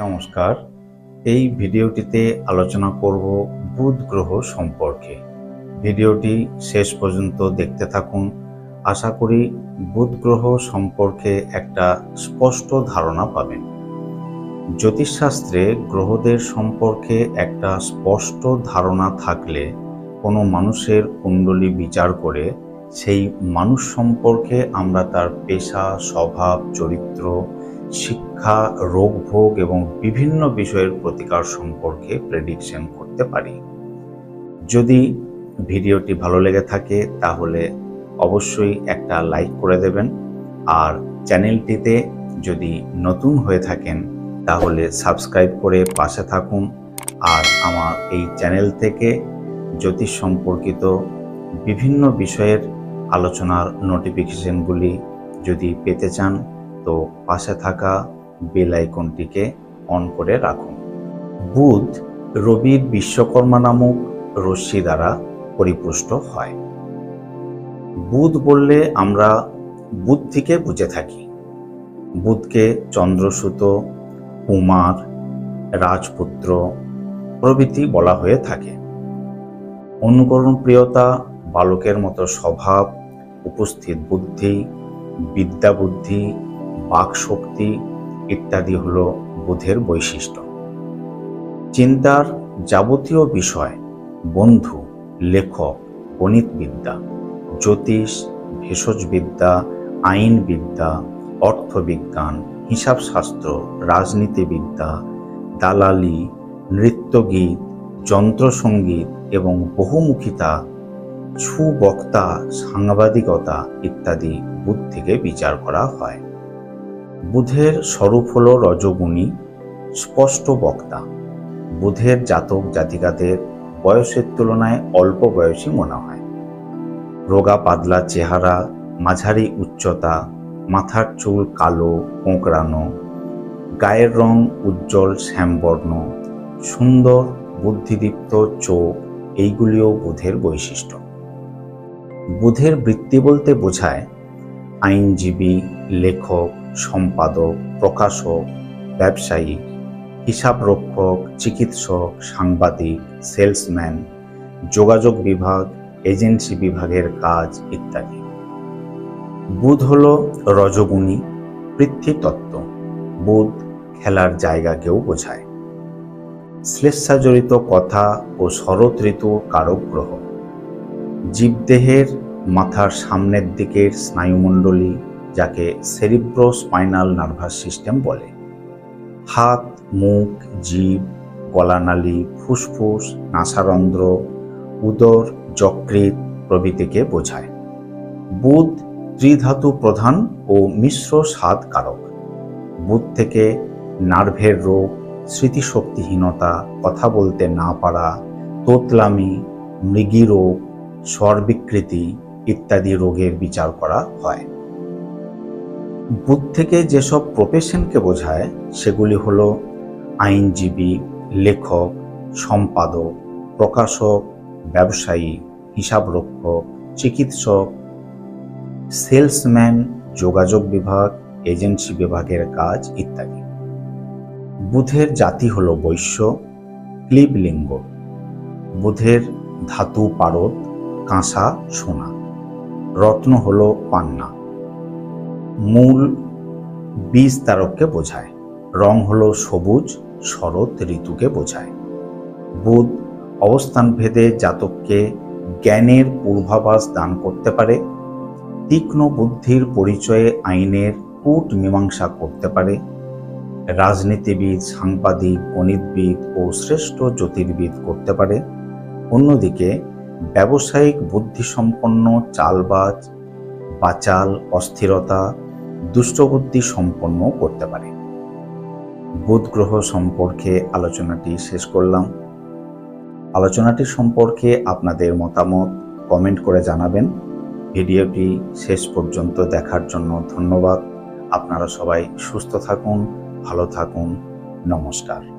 নমস্কার। এই ভিডিওটিতে আলোচনা করব বুধ গ্রহ সম্পর্কে। ভিডিওটি শেষ পর্যন্ত দেখতে থাকুন। আশা করি বুধ গ্রহ সম্পর্কে একটা স্পষ্ট ধারণা পাবেন। জ্যোতিষশাস্ত্রে গ্রহদের সম্পর্কে একটা স্পষ্ট ধারণা থাকলে কোনো মানুষের কুণ্ডলী বিচার করে সেই মানুষ সম্পর্কে আমরা তার পেশা, স্বভাব, চরিত্র, শিক্ষা রোগ ভোগ এবং বিভিন্ন বিষয়ের প্রতিকার সম্পর্কে প্রেডিকশন করতে পারি। যদি ভিডিওটি ভালো লেগে থাকে, তাহলে অবশ্যই একটা লাইক করে দেবেন। আর চ্যানেলটিতে যদি নতুন হয়ে থাকেন, তাহলে সাবস্ক্রাইব করে পাশে থাকুন। আর আমার এই চ্যানেল থেকে জ্যোতিষ সম্পর্কিত বিভিন্ন বিষয়ের আলোচনার নোটিফিকেশনগুলি যদি পেতে চান, তো পাশে থাকা বেল আইকনটিকে অন করে রাখুন। বুধ রবির বিশ্বকর্মা নামক রশ্মি দ্বারা পরিপুষ্ট হয়। বুধ বললে আমরা বুদ্ধিকে বুঝে থাকি। বুধকে চন্দ্রসূত, কুমার, রাজপুত্র প্রভৃতি বলা হয়ে থাকে। অনুকরণ প্রিয়তা বালকের মতো স্বভাব উপস্থিত বুদ্ধি বিদ্যা বুদ্ধি বাক শক্তি ইত্যাদি হল বুধের বৈশিষ্ট্য। চিন্তার যাবতীয় বিষয় বন্ধু, লেখক, গণিতবিদ্যা, জ্যোতিষ, ভেষজবিদ্যা, আইনবিদ্যা, অর্থবিজ্ঞান, হিসাবশাস্ত্র, রাজনীতিবিদ্যা, দালালি, নৃত্যগীত যন্ত্রসঙ্গীত এবং বহুমুখিতা সুবক্তা, সাংবাদিকতা ইত্যাদি বুধ থেকে বিচার করা হয়। বুধের স্বরূপ হল রজগুণী, স্পষ্ট বক্তা। বুধের জাতক জাতিকাদের বয়সের তুলনায় অল্প বয়সী মনে হয়। রোগা পাতলা চেহারা, মাঝারি উচ্চতা, মাথার চুল কালো, কোঁকড়ানো, গায়ের রং উজ্জ্বল শ্যামবর্ণ, সুন্দর বুদ্ধিদীপ্ত চোখ, এইগুলিও বুধের বৈশিষ্ট্য। বুধের বৃত্তি বলতে বোঝায় আইনজীবী, লেখক, সম্পাদক, প্রকাশক, ব্যবসায়ী, হিসাবরক্ষক, চিকিৎসক, সাংবাদিক, সেলসম্যান, যোগাযোগ বিভাগ, এজেন্সি বিভাগের কাজ ইত্যাদি। বুধ হল রজগুণী পৃথ্বীতত্ত্ব বুধ খেলার জায়গাকেও বোঝায়। শ্লেষাজড়িত কথা ও শরৎ ঋতু কারক গ্রহ। জীবদেহের মাথার সামনের দিকের স্নায়ুমণ্ডলী, যাকে সেরিব্রো স্পাইনাল নার্ভাস সিস্টেম বলে। হাত, মুখ জীব গলানালী, ফুসফুস, নাসারন্ধ্র, উদর যকৃত প্রভৃতিকে বোঝায়। বুধ ত্রিধাতু প্রধান ও মিশ্র স্বাদ কারক। বুধ থেকে নার্ভের রোগ, স্মৃতিশক্তিহীনতা, কথা বলতে না পারা, তোতলামি, মৃগী রোগ স্বর বিকৃতি ইত্যাদি রোগের বিচার করা হয়। বুথ থেকে যেসব প্রফেশনকে বোঝায়, সেগুলি হল আইনজীবী, লেখক, সম্পাদক, প্রকাশক, ব্যবসায়ী, হিসাবরক্ষক, চিকিৎসক, সেলসম্যান, যোগাযোগ বিভাগ, এজেন্সি বিভাগের কাজ ইত্যাদি। বুধের জাতি হল বৈশ্য, ক্লিবলিঙ্গ। বুধের ধাতু পারদ কাঁসা সোনা। রত্ন হল পান্না। মূল বীজ তারককে বোঝায়। রং হল সবুজ, শরৎ ঋতুকে বোঝায়। বুধ অবস্থান ভেদে জাতককে জ্ঞানের পূর্বাভাস দান করতে পারে। তীক্ষ্ণ বুদ্ধির পরিচয়ে আইনের কূট মীমাংসা করতে পারে। রাজনীতিবিদ, সাংবাদিক, গণিতবিদ ও শ্রেষ্ঠ জ্যোতির্বিদ করতে পারে। অন্যদিকে ব্যবসায়িক বুদ্ধিসম্পন্ন চালবাজ বাচাল অস্থিরতা দুষ্টবুদ্ধি সম্পন্ন করতে পারে। বুধ গ্রহ সম্পর্কে আলোচনাটি শেষ করলাম। আলোচনাটি সম্পর্কে আপনাদের মতামত কমেন্ট করে জানাবেন। ভিডিওটি শেষ পর্যন্ত দেখার জন্য ধন্যবাদ। আপনারা সবাই সুস্থ থাকুন, ভালো থাকুন। নমস্কার।